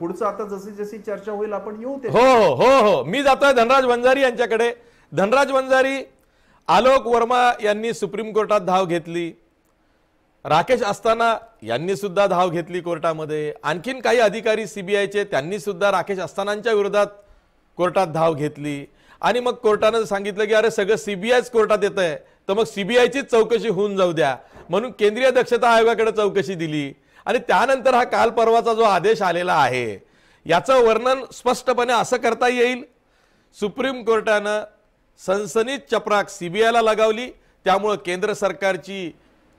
पुढचं आता जशी जशी चर्चा होईल आपण येऊ ते. हो हो हो. हो मी जातोय धनराज वंजारी यांच्याकडे. धनराज वंजारी आलोक वर्मा यांनी सुप्रीम कोर्टात धाव घेतली. राकेश अस्ताना यांनी सुद्धा धाव घेतली कोर्टामध्ये. आणखीन काही अधिकारी सीबीआयचे त्यांनी सुद्धा राकेश अस्तानांच्या विरोधात कोर्टात धाव घेतली. आणि मग कोर्टानं सांगितलं की अरे सगळं सीबीआयच कोर्टात येत आहे तर मग सीबीआयचीच चौकशी होऊन जाऊ द्या. म्हणून केंद्रीय दक्षता आयोगाकडे चौकशी दिली. आणि त्यानंतर हा काल परवाचा जो आदेश आलेला आहे याचं वर्णन स्पष्टपणे असं करता येईल. सुप्रीम कोर्टानं सनसनीत चपराक सीबीआयला लगावली त्यामुळं केंद्र सरकारची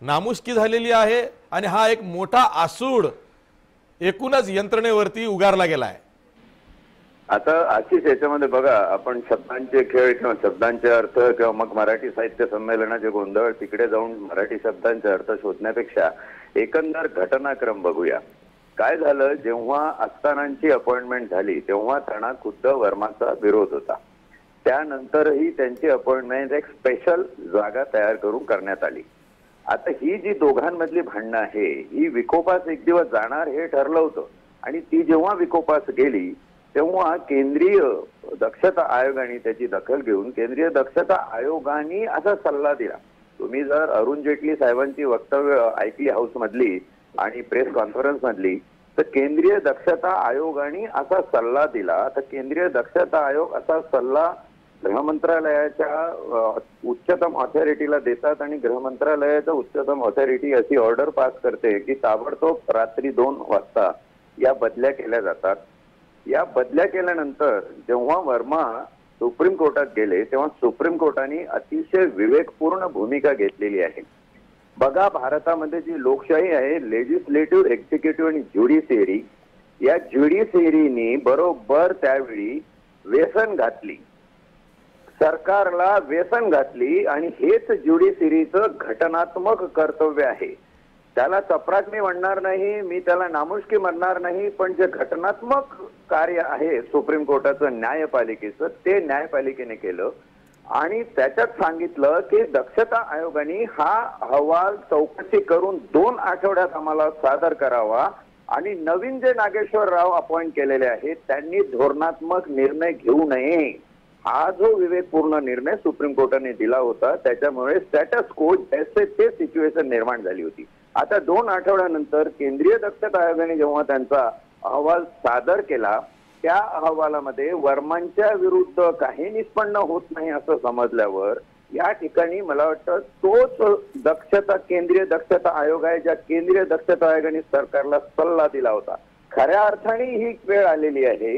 नामुष्की झालेली आहे आणि हा एक मोठा आसूड एकूणच यंत्रणेवरती उगारला गेला आहे आता आशिष याच्यामध्ये बघा आपण शब्दांचे खेळ किंवा शब्दांचे अर्थ किंवा मग मराठी साहित्य संमेलनाचे गोंधळ तिकडे जाऊन मराठी शब्दांचे अर्थ शोधण्यापेक्षा एकंदर घटनाक्रम बघूया. काय झालं? जेव्हा अस्तानांची अपॉइंटमेंट झाली तेव्हा त्यांना खुद्द वर्माचा विरोध होता. त्यानंतरही त्यांची अपॉइंटमेंट एक स्पेशल जागा तयार करून करण्यात आली. आता ही जी दोघांमधली भांडणं आहे ही विकोपास एक दिवस जाणार हे ठरलं होतं. आणि ती जेव्हा विकोपास गेली तेव्हा केंद्रीय दक्षता आयोगाने त्याची दखल घेऊन केंद्रीय दक्षता आयोगाने असा सल्ला दिला. तुम्ही जर अरुण जेटली साहेबांची वक्तव्य ऐकली हाऊस मधली आणि प्रेस कॉन्फरन्स मधली तर केंद्रीय दक्षता आयोगाने असा सल्ला दिला. तर केंद्रीय दक्षता आयोग असा सल्ला गृह मंत्रालयाच्या उच्चतम ऑथॉरिटीला देतात आणि गृहमंत्रालयाचं उच्चतम ऑथॉरिटी अशी ऑर्डर पास करते की ताबडतोब रात्री दोन वाजता या बदल्या केल्या जातात. या बदल्या केल्यानंतर जेव्हा वर्मा सुप्रीम कोर्टात गेले तेव्हा सुप्रीम कोर्टाने अतिशय विवेकपूर्ण भूमिका घेतलेली आहे. बघा भारतामध्ये जी लोकशाही आहे लेजिस्लेटिव्ह एक्झिक्युटिव्ह आणि ज्युडिशियरी या ज्युडिशियरीनी बरोबर त्यावेळी व्यसन घातली. सरकारला व्यसन घातली आणि हेच ज्युडिशियरीचं घटनात्मक कर्तव्य आहे. त्याला चपराक मी म्हणणार नाही मी त्याला नामुष्की म्हणणार नाही पण जे घटनात्मक कार्य आहे सुप्रीम कोर्टाचं न्यायपालिकेचं ते न्यायपालिकेने केलं. आणि त्याच्यात सांगितलं की दक्षता आयोगाने हा अहवाल चौकशी करून दोन आठवड्यात आम्हाला सादर करावा. आणि नवीन जे नागेश्वर राव अपॉइंट केलेले आहेत त्यांनी धोरणात्मक निर्णय घेऊ नये. हा जो विवेकपूर्ण निर्णय सुप्रीम कोर्टाने दिला होता त्याच्यामुळे स्टॅटस को जैसे ते सिच्युएशन निर्माण झाली होती. आता दोन आठवड्यानंतर केंद्रीय दक्षता आयोगाने जेव्हा त्यांचा अहवाल सादर केला त्या अहवालामध्ये वर्मांच्या विरुद्ध काही निष्पन्न होत नाही असं समजल्यावर या ठिकाणी मला वाटतं तोच दक्षता केंद्रीय दक्षता आयोग आहे ज्या केंद्रीय दक्षता आयोगाने सरकारला सल्ला दिला होता. खऱ्या अर्थाने ही वेळ आलेली आहे.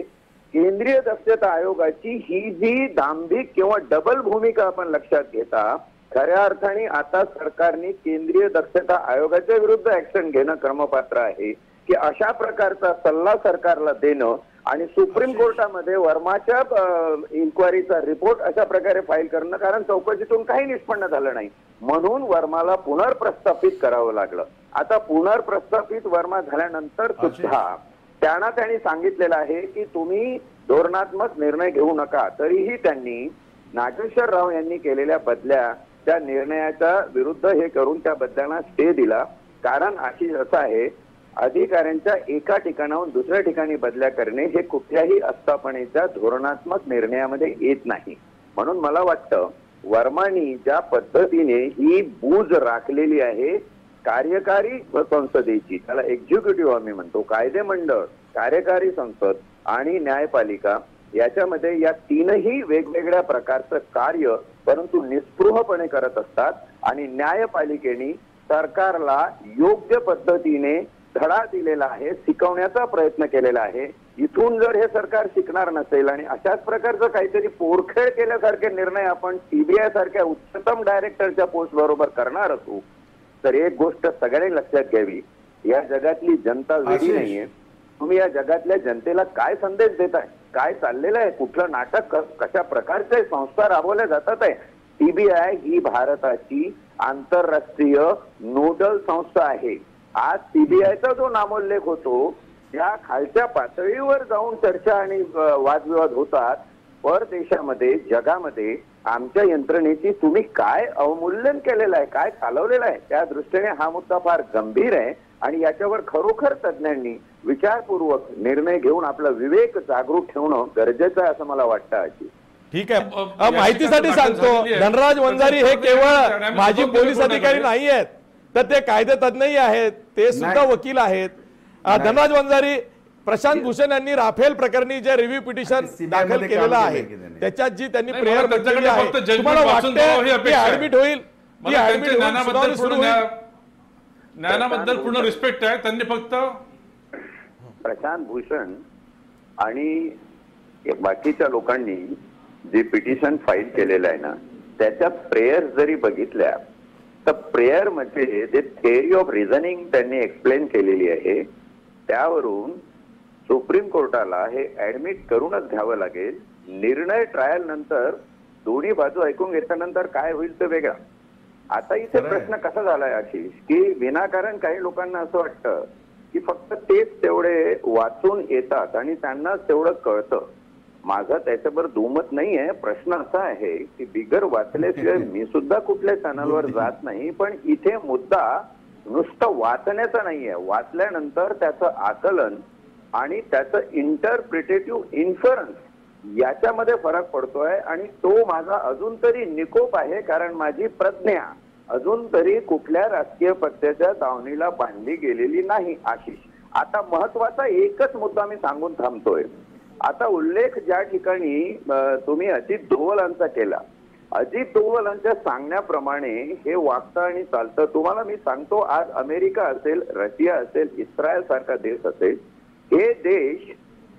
केंद्रीय दक्षता आयोगाची ही जी दांभिक किंवा डबल भूमिका आपण लक्षात घेता खऱ्या अर्थाने आता सरकारने केंद्रीय दक्षता आयोगाच्या विरुद्ध ऍक्शन घेणं क्रमपात्र आहे की अशा प्रकारचा सल्ला सरकारला देणं आणि सुप्रीम कोर्टामध्ये वर्माच्या इन्क्वायरीचा रिपोर्ट अशा प्रकारे फाईल करणं कारण चौकशीतून काही निष्पन्न झालं नाही. म्हणून वर्माला पुनर्प्रस्थापित करावं लागलं. आता पुनर्प्रस्थापित वर्मा झाल्यानंतर सुद्धा त्यांना त्यांनी सांगितलेलं आहे की तुम्ही धोरणात्मक निर्णय घेऊ नका. तरीही त्यांनी नागेश्वर राव यांनी केलेल्या बदल्या त्या निर्णयाच्या विरुद्ध हे करून त्या बदल्यांना स्टे दिला. कारण अशी असं आहे अधिकाऱ्यांच्या एका ठिकाणाहून दुसऱ्या ठिकाणी बदल्या करणे हे कुठल्याही आस्थापनेच्या धोरणात्मक निर्णयामध्ये येत नाही. म्हणून मला वाटतं वर्मानी ज्या पद्धतीने ही बूज राखलेली आहे कार्यकारी संसदेची त्याला एक्झिक्युटिव्ह आम्ही म्हणतो कायदे मंडळ कार्यकारी संसद आणि न्यायपालिका याच्यामध्ये या तीनही वेगवेगळ्या प्रकारचं कार्य परंतु निस्पृहपणे करत असतात आणि न्यायपालिकेने सरकारला योग्य पद्धतीने धडा दिलेला आहे शिकवण्याचा प्रयत्न केलेला आहे. इथून जर हे सरकार शिकणार नसेल आणि अशाच प्रकारचं काहीतरी पोरखेळ केल्यासारखे निर्णय आपण सीबीआय सारख्या उच्चतम डायरेक्टरच्या पोस्ट बरोबर करणार असू तर एक गोष्ट सगळ्यांनी लक्षात घ्यावी. या जगातली जनता आशिष. नाहीये. तुम्ही या जगातल्या जनतेला काय संदेश देताय? काय चाललेलं आहे? कुठलं नाटक? कशा प्रकारचे संस्था राबवल्या जातात आहे? सीबीआय ही भारताची आंतरराष्ट्रीय नोडल संस्था आहे. आज सीबीआयचा जो नामोल्लेख होतो त्या खालच्या पातळीवर जाऊन चर्चा आणि वादविवाद होतात. परदेशामध्ये जगामध्ये आमच्या यंत्रणेची तुम्ही काय अवमूल्यन केलेलं आहे काय चालवलेलं आहे त्या दृष्टीने हा मुद्दा फार गंभीर आहे आणि याच्यावर खरोखर तज्ज्ञांनी विचारपूर्वक निर्णय घेऊन आपला विवेक जागृत ठेवणं गरजेचं आहे असं मला वाटतं आजी. ठीक आहे. माहितीसाठी सांगतो. धनराज वंजारी हे केवळ माजी पोलीस अधिकारी करू. नाही आहेत तर ते कायदे तज्ञही आहेत. ते सुद्धा. वकील आहेत. धनराज वंजारी प्रशांत भूषण यांनी राफेल प्रकरणी जे रिव्ह्यू पिटिशन दाखल केलेलं आहे? त्याच्यात जी त्यांनी प्रेयर आहे. तुम्हाला ही वाटतं ती अपेक्षा आहे. ऍडमिट होईल? ती ऍडमिट त्यांच्या होईल? ज्ञानाबद्दल पूर्ण रिस्पेक्ट आहे. त्यांनी फक्त प्रशांत भूषण आणि बाकीच्या लोकांनी जे पिटिशन फाईल केलेलं आहे ना त्याच्या प्रेयर जरी बघितल्या तर प्रेयरमध्ये जे थेअरी ऑफ रिझनिंग त्यांनी एक्सप्लेन केलेली आहे त्यावरून सुप्रीम कोर्टाला हे ऍडमिट करूनच घ्यावं लागेल निर्णय ट्रायल नंतर दोन्ही बाजू ऐकून घेतल्यानंतर काय होईल ते वेगळा आता इथे. प्रश्न कसा झालाय आशिष की विनाकारण काही लोकांना असं वाटतं की फक्त तेच तेवढे वाचून येतात आणि त्यांनाच तेवढं कळतं. माझं त्याच्यावर दुमत नाहीये. प्रश्न असा आहे की बिगर वाचल्याशिवाय मी सुद्धा कुठल्या चॅनलवर जात नाही पण इथे मुद्दा नुसतं वाचण्याचा नाहीये. वाचल्यानंतर त्याचं आकलन आणि त्याचं इंटरप्रिटेटिव्ह इन्फरन्स याच्यामध्ये फरक पडतोय आणि तो माझा अजून तरी निकोप आहे कारण माझी प्रज्ञा अजून तरी कुठल्या राजकीय पक्षाच्या दावणीला बांधली गेलेली नाही आशिष आता महत्त्वाचा एकच मुद्दा मी सांगून थांबतोय. आता उल्लेख ज्या ठिकाणी तुम्ही अजित दोवलांचा केला. अजित दोवलांच्या सांगण्याप्रमाणे हे वागतं आणि चालतं. तुम्हाला मी सांगतो आज अमेरिका असेल रशिया असेल इस्रायल सारखा देश असेल हे देश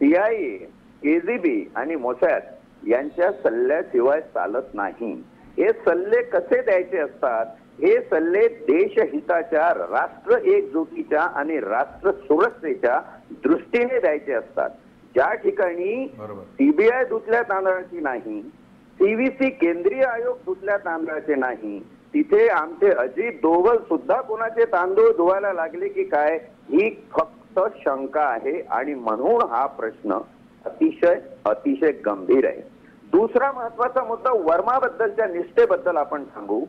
सीआयए केजीबी आणि मोसॅद यांच्या सल्ल्याशिवाय चालत नाही. हे सल्ले कसे द्यायचे असतात? हे सल्ले देशहिताच्या राष्ट्र एकजुटीच्या आणि राष्ट्र सुरक्षेच्या दृष्टीने द्यायचे असतात. ज्या ठिकाणी. सीबीआय धुतल्या तांदळाची नाही सीव्हीसी केंद्रीय आयोग धुतल्या तांदळाचे नाही तिथे आमचे अजित डोवल सुद्धा कोणाचे तांदूळ धुवायला लागले की काय? ही फक्त शंका आहे आणि म्हणून हा प्रश्न अतिशय अतिशय गंभीर आहे. दुसरा महत्त्वाचा मुद्दा वर्माबद्दलच्या निष्ठेबद्दल आपण सांगू.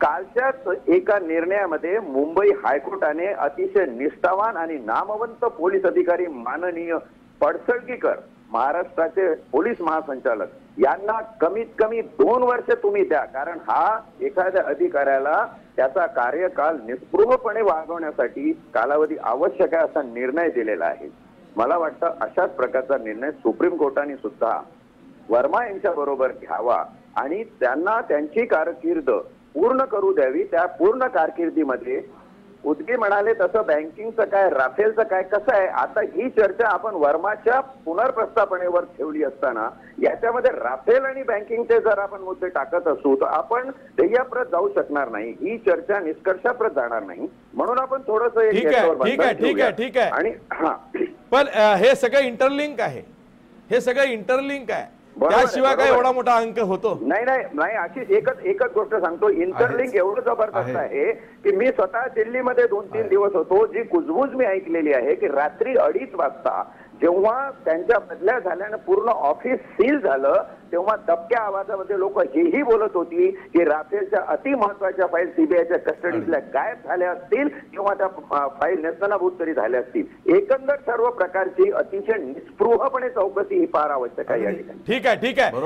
कालच्याच एका निर्णयामध्ये मुंबई हायकोर्टाने अतिशय निष्ठावान आणि नामवंत पोलीस अधिकारी माननीय पडसळगीकर महाराष्ट्राचे पोलीस महासंचालक यांना कमीत कमी दोन वर्ष तुम्ही द्या कारण हा एखाद्या अधिकाऱ्याला त्याचा कार्यकाल निस्पृहपणे वागवण्यासाठी कालावधी आवश्यक आहे असा निर्णय दिलेला आहे. मला वाटतं अशाच प्रकारचा निर्णय सुप्रीम कोर्टाने सुद्धा वर्मा यांच्या बरोबर घ्यावा आणि त्यांना त्यांची कारकीर्द पूर्ण करू द्यावी. त्या पूर्ण कारकिर्दीमध्ये उदगी म्हणाले तसं बँकिंगचं काय राफेलचं काय कसं आहे? आता ही चर्चा आपण वर्माच्या पुनर्प्रस्थापनेवर ठेवली असताना याच्यामध्ये राफेल आणि बँकिंगचे जर आपण मुद्दे टाकत असू तर आपण ध्येयप्रत जाऊ शकणार नाही. ही चर्चा निष्कर्षाप्रत जाणार नाही. म्हणून आपण थोडस ठीक आहे, ठीक आहे, ठीक आहे, ठीक आहे. आणि हा. पण हे सगळं इंटरलिंक आहे. हे सगळं इंटरलिंक आहे, त्याशिवाय काय एवढा. मोठा अंक होतो नाही नाही नाही आशिष एकच एकच गोष्ट सांगतो इंटरलिंक. एवढं जबरदस्त आहे. आहे की मी स्वतः दिल्लीमध्ये दोन तीन दिवस होतो जी कुजबूज मी ऐकलेली आहे की रात्री अडीच वाजता जेव्हा त्यांच्या बदल्या झाल्यानं पूर्ण ऑफिस सील झालं तेव्हा दबक्या आवाजामध्ये लोक हेही बोलत होती की राफेलच्या अति महत्त्वाच्या फाईल सीबीआयच्या कस्टडीतल्या गायब झाल्या असतील किंवा त्या फाईल नेस्तनाभूत तरी झाल्या असतील. एकंदर सर्व प्रकारची अतिशय निस्पृहपणे चौकशी ही फार आवश्यक आहे या ठिकाणी. ठीक आहे ठीक आहे.